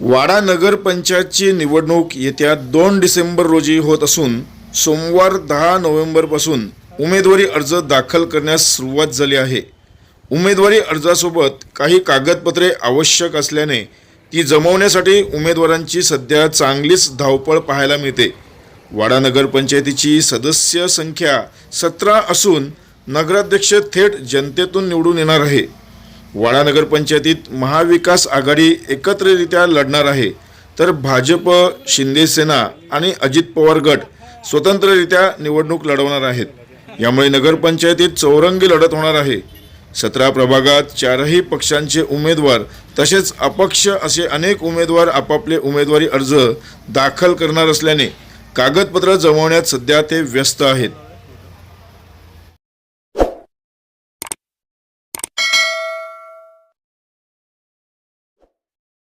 वाडा नगरपंचायतची निवडणूक येत्या दोन डिसेंबर रोजी होत असून सोमवार दहा नोव्हेंबरपासून उमेदवारी अर्ज दाखल करण्यास सुरुवात झाली आहे. उमेदवारी अर्जासोबत काही कागदपत्रे आवश्यक असल्याने ती जमवण्यासाठी उमेदवारांची सध्या चांगलीच धावपळ पाहायला मिळते. वाडा नगरपंचायतीची सदस्य संख्या सतरा असून नगराध्यक्ष थेट जनतेतून निवडून येणार आहे. वाडा नगरपंचायतीत महाविकास आघाडी एकत्ररित्या लढणार आहे तर भाजप शिंदेसेना आणि अजित पवार गट स्वतंत्ररित्या निवडणूक लढवणार आहेत. यामुळे नगरपंचायतीत चौरंगी लढत होणार आहे. सतरा प्रभागात चारही पक्षांचे उमेदवार तसेच अपक्ष असे अनेक उमेदवार आपापले उमेदवारी अर्ज दाखल करणार असल्याने कागदपत्र जमवण्यात सध्या ते व्यस्त आहेत.